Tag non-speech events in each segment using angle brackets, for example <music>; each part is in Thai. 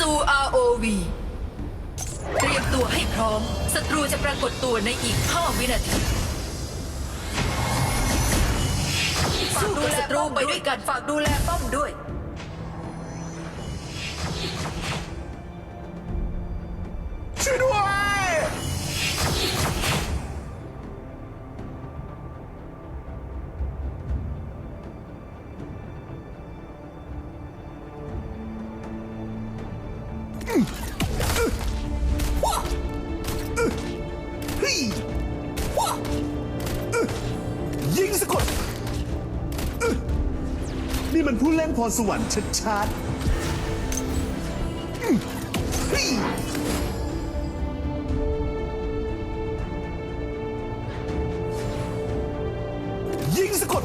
สู่ ROV เตรียมตัวให้พร้อม ศัตรูจะปรากฏตัวในอีก 5 วินาทีฝากดูแลศัตรูไปด้วยกันฝากดูแลป้อมด้วย ช่วยด้วย นี่มันผู้เล่นพรสวรรค์ชัดๆยยิงสะกด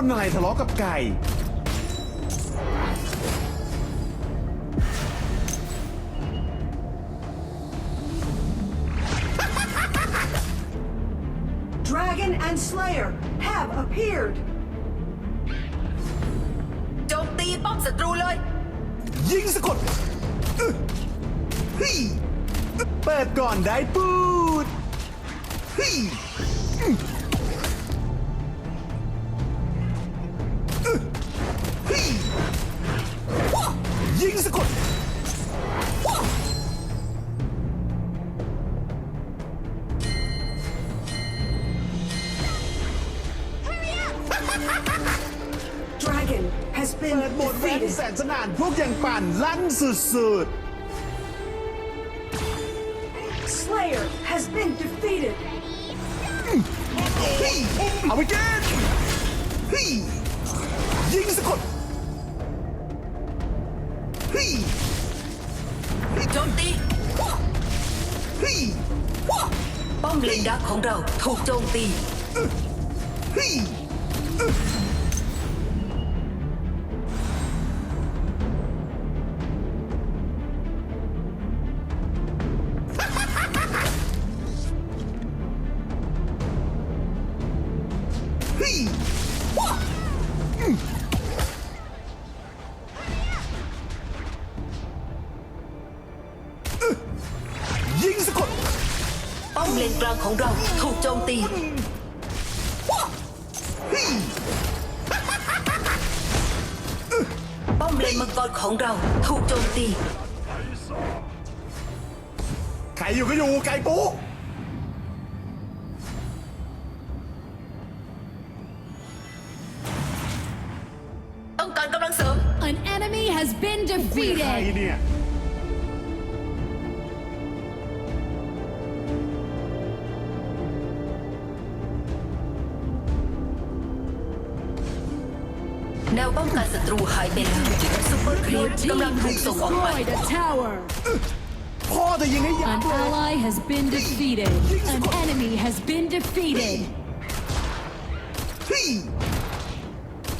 คนอะไรทะเลาะกับไก่ Dragon and Slayer have appeared. โจมตีป้อมศัตรูเลย ยิงสะกดอึ๊ะเฮ้ยเปิดก่อนได้ปูดเฮ้ย ลั่นสุด Slayer has been defeated. ๆเฮ้ยเอาไปกินเฮ้ยยิงสะกดเฮ้ยโจมตีเฮ้ยว้าป้อมเลนดักของเราถูกโจมตี เฮ้ย ป้อมเลนกลางของเราถูกโจมตี ป้อมเลนมังกรของเราถูกโจมตี ใครอยู่ก็อยู่ไก่ปุ๊ต้องการกำลังเสริม An enemy has been คุยกับใคร defeated. เนี่ย รูหายไปแล้วซุปเปอร์ครี Your ป team กำลังถูก has ส่งออกไป destroyed a tower. พ่อจะยิงให้ยั An บเลย ally has been defeated. An enemy has been defeated. เฮ้ย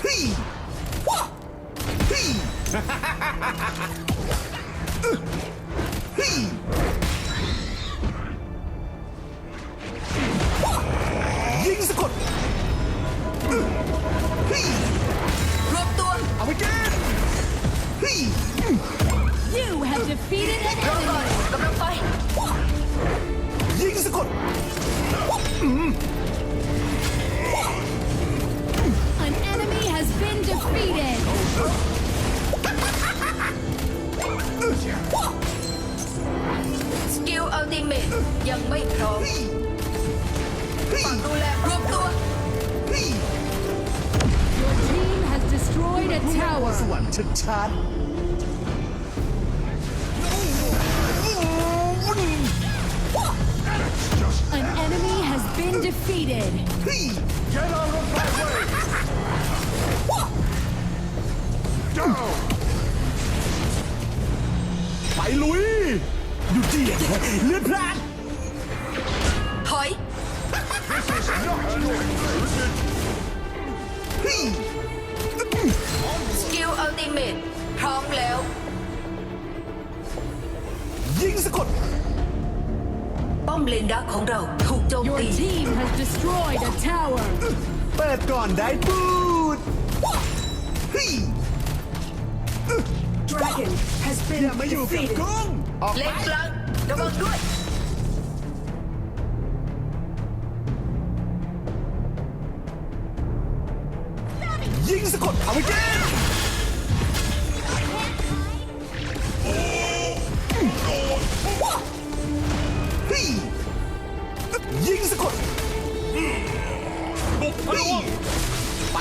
เฮ้ยว้าเฮ้ <laughs> You have defeated an รอก่อน enemy. กำลังไป ยิงสะกด An enemy has been defeated. สกิลอัลติเมตยังไม่พร้อม เฮ้ยเฮ้ย ฝากดูแลรวมตัว เฮ้ย สว tower. รรค์ชัด An เลนดักของเราถูกโจม Your ตี team has destroyed a tower. เปิดก่อนได้ปูดเฮ้ย Dragon has อ been ย่ามาอยู่กับ defeated. กุ้งออกเลไปนกลางระวังด้วย ยิงสะกดเอาไว้แก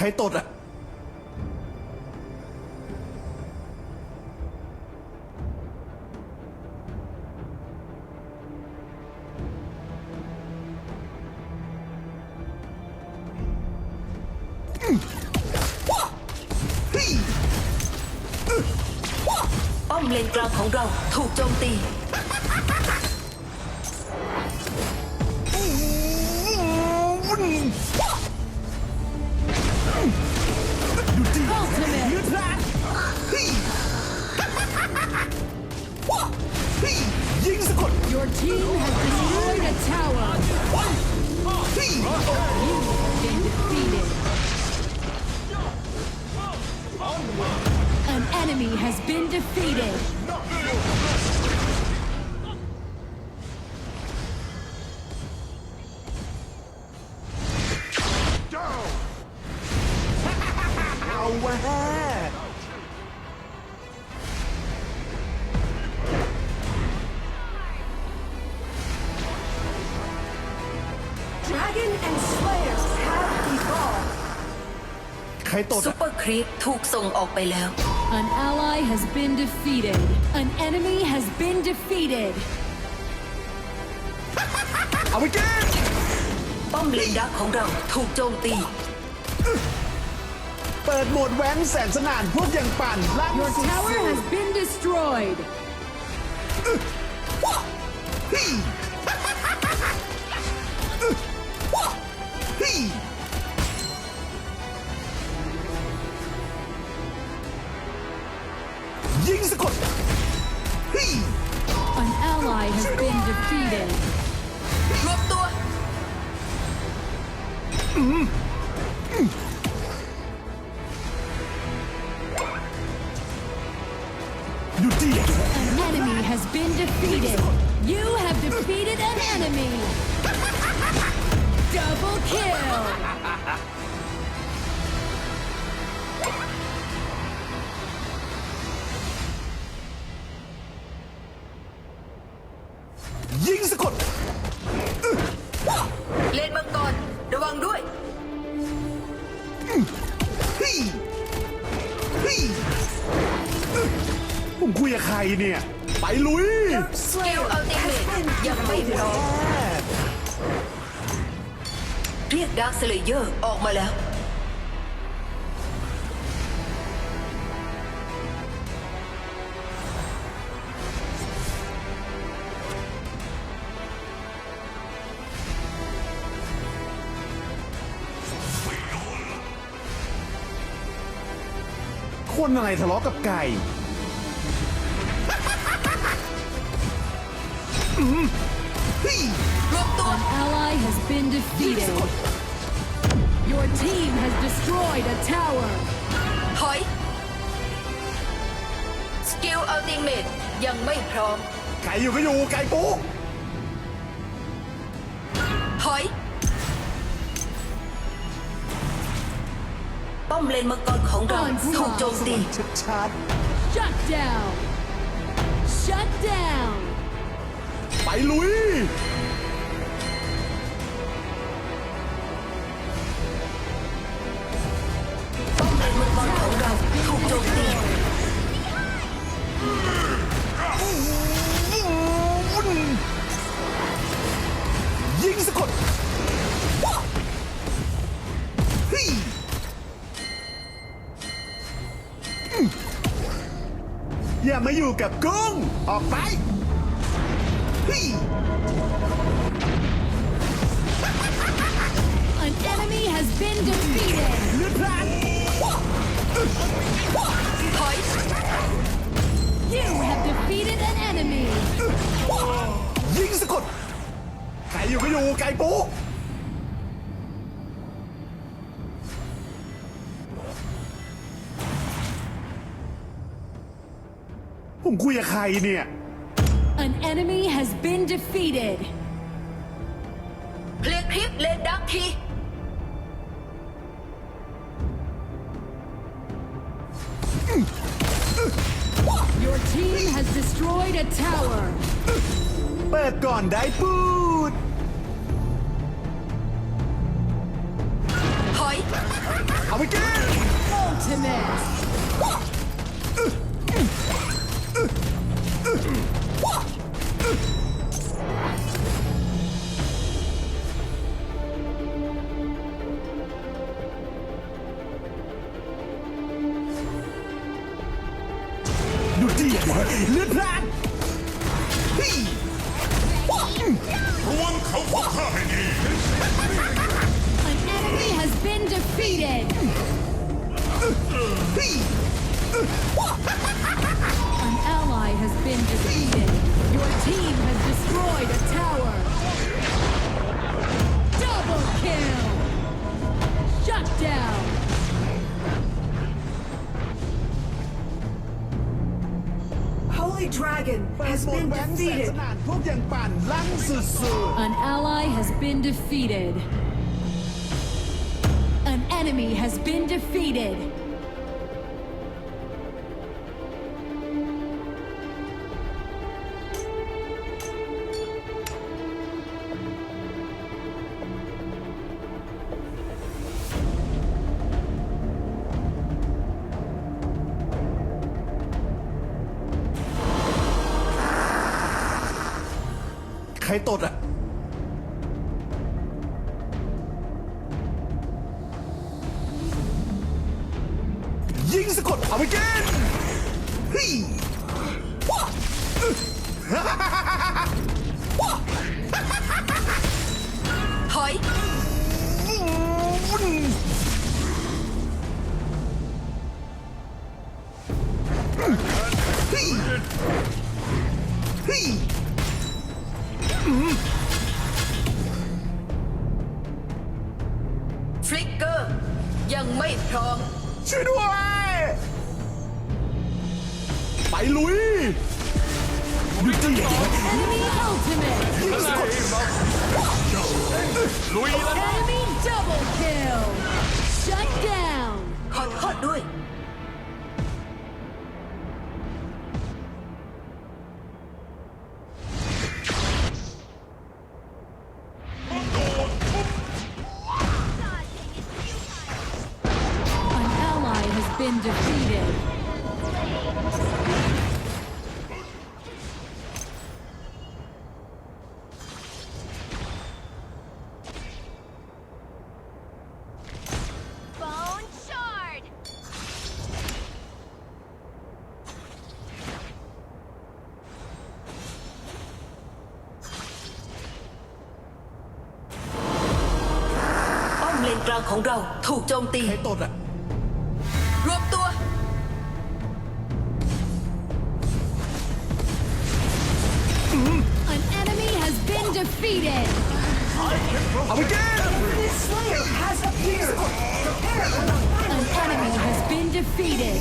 开到的。 ใครตดซุอะปเปอร์ครีปถูกส่งออกไปแล้ว An ally has been defeated. An enemy has been defeated. เอาไว้แกป้อมเลนดักของเราถูกโจมตี เปิดโหมดแว้นแสนสนานพวกอย่างปั่นลั่น Your tower has been destroyed. เฮ้ยเฮ้ย An enemy has been defeated. You have defeated an enemy. <laughs> Double kill. สเลเยอร์ออกมาแล้ว คนอะไรทะเลาะกับไก่อืมเฮ้ยรวบตัว An ally has been defeated. Your team has destroyed a tower. ถอย สกิลอัลติเมตยังไม่พร้อม ไก่อยู่ก็อยู่ไก่ปูถอย ป้อมเลนมังกรของเราถูกโจมตี ชัด Shut down. Shut down. ๆ ไปลุย ถูกโจมตียิงสะกดว้าเฮ้ยอืมอย่ามาอยู่กับกุ้ง ออกไปเฮ้ย An enemy has been defeated. เลือดพลานว้าถอย You have defeated an enemy. ว้ายิงสะกดไก่อยู่ก็อยู่ไก่ปูผมคุยกับใครเนี่ย An enemy has been defeated. เคลียร์คลิปเลนดักที Your team has destroyed a tower. เปิดก่อนได้พูด ถอย เอาไปกิน Ultimate. defeated! An ally has been defeated. Your team has destroyed a tower. Double kill! Shut down! Holy Dragon has been defeated. An ally has been defeated An enemy has been defeated. ๆ ใครตดอ่ะ เฮ้ยเฮ้ยฟลิกเกอร์ ยังไม่พร้อม ช่วยด้วย ไปลุยดูดิ Enemy ultimate. ยิงสะกดลุยแล้ว Enemy double kill. Shut down. ขอโทษด้วย been defeated. Bone shard. Bom lên trang khổng rau, been defeated. เอาไปกิน This Slayer has appeared. Prepare for the An enemy has been defeated.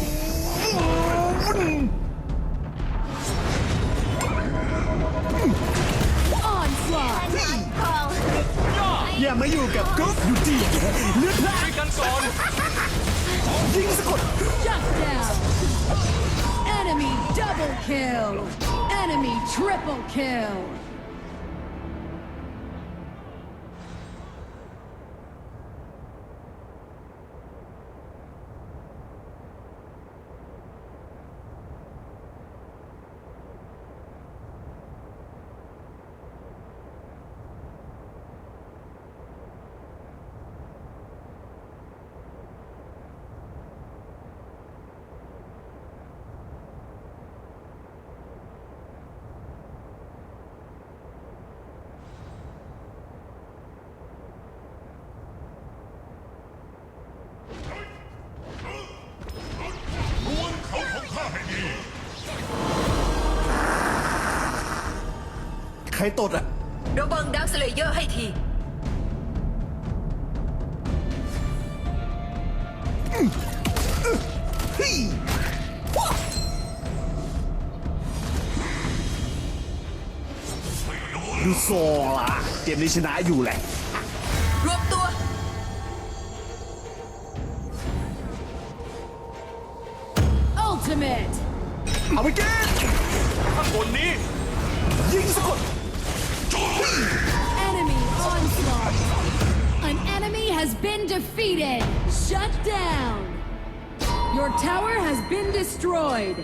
Onslaught. Call. อย่ามาอยู่กับกุ๊กอยู่ดีเลือดพลาด ช่วยกันก่อน ยิงสะกด Shut down. Enemy double kill. Enemy triple kill. ครตดอะ ระวังดักสเลเยอร์ให้ทีเฮ้ยดูโซล่ะเกมนี้ชนะอยู่แหละ defeated. Shut down. Your tower has been destroyed.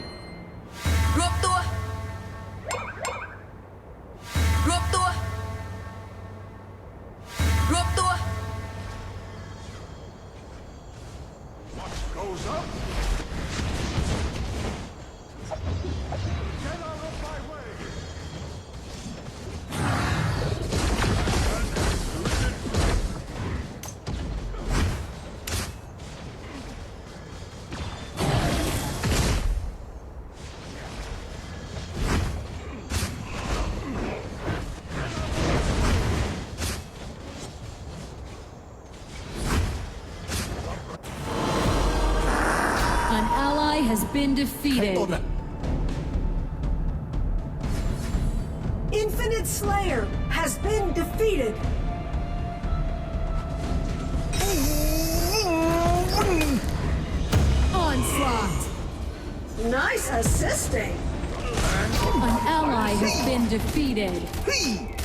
been defeated. Infinite Slayer has been defeated. Onslaught. Nice assisting. An ally has been defeated. <laughs>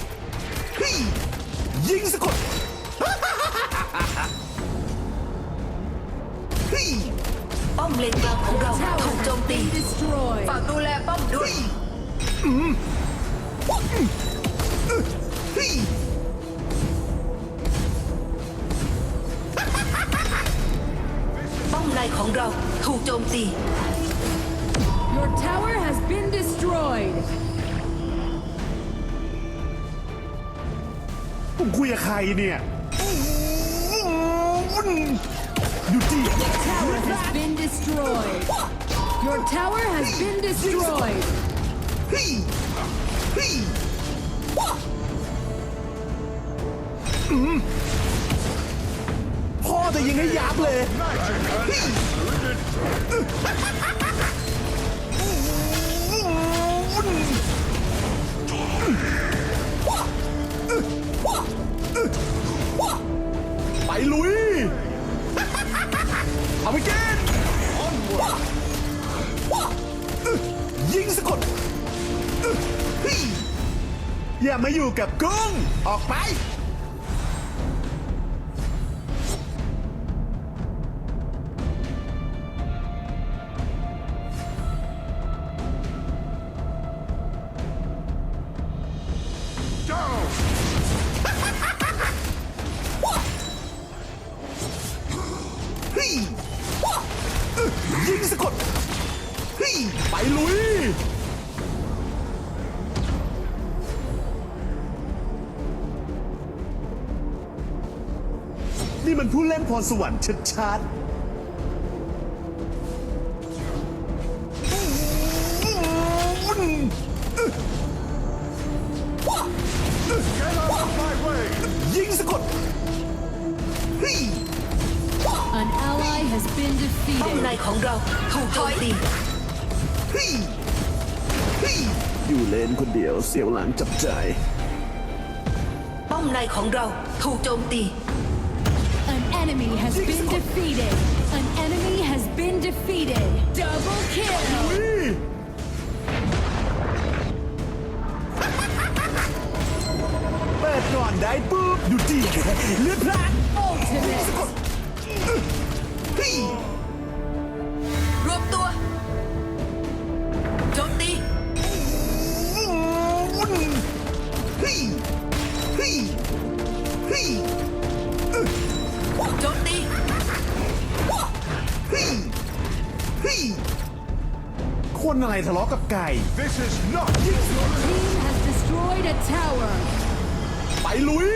ป้อมเลนกลางของเรา Tower ถูกโจม has ตี been destroyed. ฝากดูแลป้อมด้วยเฮ้ยป้อมในของเราถูกโจมตี Your tower has been destroyed. ผมคุยกับใครเนี่ย อยู่ดี Tower has been destroyed. Your tower has been destroyed. เฮ้ยเฮ้ยอืมพ่อจะยิงให้ยับเลย ไปลุย อย่ามาอยู่กับกุ้ง ออกไป นี่มันผู้เล่นพรสวรรค์ชัดๆยิงสะกดลบ้อมในของเราถูกโจมตี อยู่เลนคนเดียวเสียวหลังจับใจ ป้อมในของเราถูกโจมตี enemy has been defeated. An enemy has been defeated. Double kill. Ui. เปิดก่อนได้ปุ๊บดูดีเลือดพลัด ทะเลาะกับไก่ This is not. Your team has destroyed a tower. ไปลุย